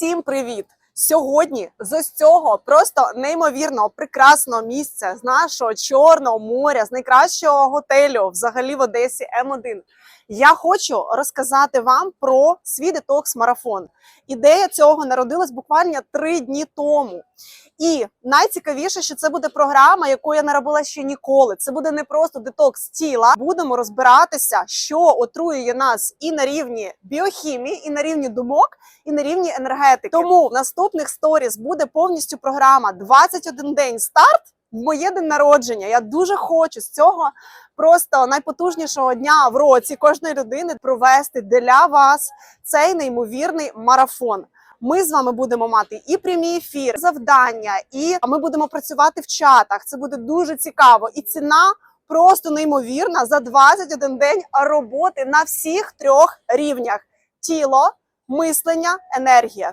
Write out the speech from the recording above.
Всім привіт! Сьогодні з ось цього просто неймовірного прекрасного місця з нашого чорного моря, з найкращого готелю взагалі в Одесі М1. Я хочу розказати вам про свій детокс марафон. Ідея цього народилась буквально три дні тому. І найцікавіше, що це буде програма, яку я не робила ще ніколи. Це буде не просто детокс тіла. Будемо розбиратися, що отруює нас і на рівні біохімії, і на рівні думок, і на рівні енергетики. Тому в наступних сторіс буде повністю програма 21 день старт. Моє день народження. Я дуже хочу з цього просто найпотужнішого дня в році кожної людини провести для вас цей неймовірний марафон. Ми з вами будемо мати і прямі ефіри, завдання, і ми будемо працювати в чатах. Це буде дуже цікаво. І ціна просто неймовірна за 21 день роботи на всіх трьох рівнях: тіло, мислення, енергія.